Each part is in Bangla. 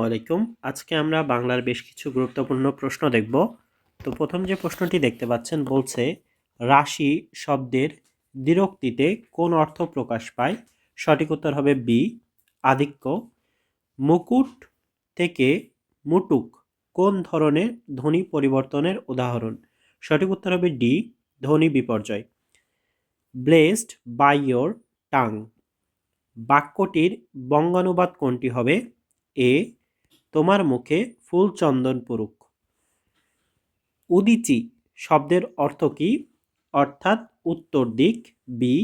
আলাইকুম। আজকে আমরা বাংলার বেশ কিছু গুরুত্বপূর্ণ প্রশ্ন দেখব। তো প্রথম যে প্রশ্নটি দেখতে পাচ্ছেন বলছে, রাশি শব্দের দ্বিরক্তিতে কোন অর্থ প্রকাশ পায়? সঠিক উত্তর হবে বি, আধিক্য। মুকুট থেকে মুটুক কোন ধরনের ধ্বনি পরিবর্তনের উদাহরণ? সঠিক উত্তর হবে ডি, ধ্বনি বিপর্যয়। Blessed by your tongue. বাক্যটির বঙ্গানুবাদ কোনটি হবে? এ তোমার মুখে ফুল চন্দন পুরুক। উদিচি শব্দের অর্থ কী? অর্থাৎ উত্তর দিক বি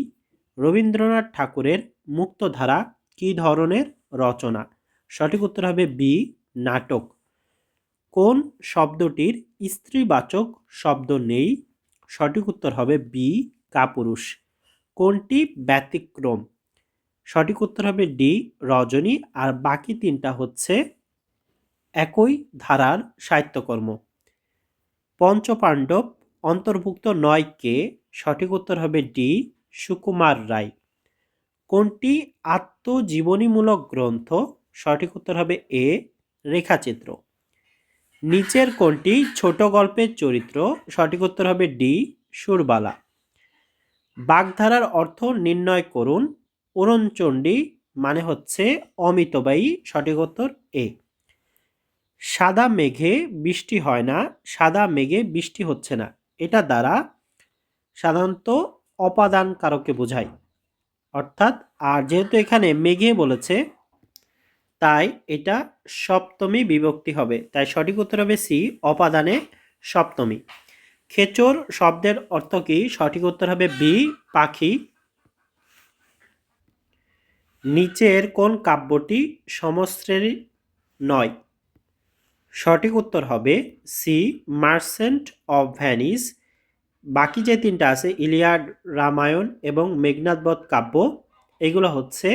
রবীন্দ্রনাথ ঠাকুরের মুক্তধারা কী ধরনের রচনা? সঠিক উত্তর হবে বি নাটক। কোন শব্দটির স্ত্রীবাচক শব্দ নেই? সঠিক উত্তর হবে বি কাপুরুষ। কোনটি ব্যতিক্রম? সঠিক উত্তর হবে ডি রজনী। আর বাকি তিনটা হচ্ছে একই ধারার সাহিত্যকর্ম। পঞ্চপাণ্ডব অন্তর্ভুক্ত নয় কে, সঠিক উত্তর হবে ডি, সুকুমার রায়। কোনটি আত্মজীবনীমূলক গ্রন্থ, সঠিক উত্তর হবে এ, রেখাচিত্র। নিচের কোনটি ছোট গল্পের চরিত্র, সঠিক উত্তর হবে ডি, সুরবালা। বাগধারার অর্থ নির্ণয় করুন উড়নচণ্ডী মানে হচ্ছে অমিতবায়ী সঠিক উত্তর এ। সাদা মেঘে বৃষ্টি হয় না, সাদা মেঘে বৃষ্টি হচ্ছে না। এটা দ্বারা সাধারণত অপাদান কারকে বোঝায়। অর্থাৎ, আর যেহেতু এখানে মেঘে বলেছে, তাই এটা সপ্তমী বিভক্তি হবে। তাই সঠিক উত্তর হবে সি, অপাদানে সপ্তমী। খেচর শব্দের অর্থ কি? সঠিক উত্তর হবে বি, পাখি। নিচের কোন কাব্যটি সমশ্রেণী নয়? সঠিক উত্তর হবে সি মার্সেন্ট অফ ভ্যানিস বাকি যে তিনটা আছে, ইলিয়াড, রামায়ণ এবং মেঘনাথবধ কাব্য, এগুলো হচ্ছে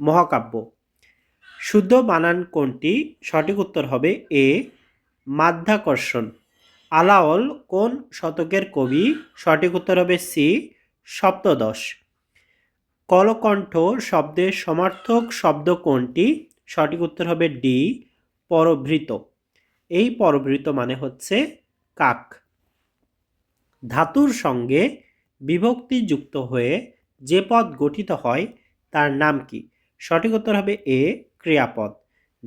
মহাকাব্য। শুদ্ধ বানান কোনটি? সঠিক উত্তর হবে এ মাধ্যাকর্ষণ। আলাওল কোন শতকের কবি? সঠিক উত্তর হবে সি সপ্তদশ। কলকণ্ঠ শব্দের সমার্থক শব্দ কোনটি? সঠিক উত্তর হবে ডি পরভৃত। এই পরবৃত মানে হচ্ছে কাক। ধাতুর সঙ্গে বিভক্তি যুক্ত হয়ে যে পদ গঠিত হয়, তার নাম কি? সঠিক উত্তর হবে এ, ক্রিয়াপদ।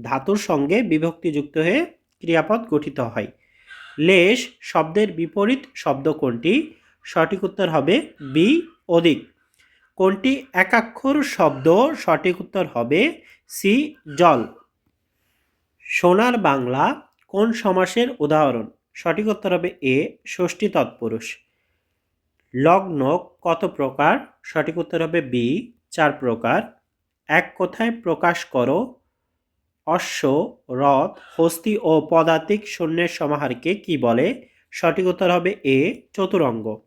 ধাতুর সঙ্গে বিভক্তি যুক্ত হয়ে ক্রিয়াপদ গঠিত হয়। লেশ শব্দের বিপরীত শব্দ কোনটি? সঠিক উত্তর হবে বি, অধিক। কোনটি একাক্ষর শব্দ? সঠিক উত্তর হবে সি, জল। সোনার বাংলা কোন সমাসের উদাহরণ? সঠিক উত্তর হবে এ, ষষ্ঠী তৎপুরুষ। লগ্ন কত প্রকার? সঠিক উত্তর হবে বি, চার প্রকার। এক কথায় প্রকাশ করো? অশ্ব, রথ, হস্তি ও পদাতিক শূন্যের সমাহারকে কি বলে? সঠিক উত্তর হবে এ, চতুরঙ্গ।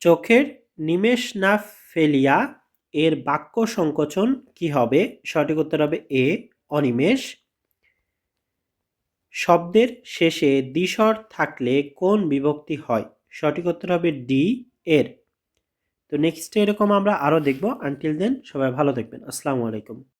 চোখের নিমেষ না ফেলিয়া এর বাক্য সংকোচন কি হবে? সঠিক উত্তর হবে এ, অনিমেষ। শব্দের শেষে দ্বিস্বর থাকলে কোন বিভক্তি হয়? সঠিক উত্তর হবে ডি, এর। তো নেক্সট এরকম আমরা আরও দেখব। আনটিল দেন সবাই ভালো দেখবেন আসসালামু আলাইকুম।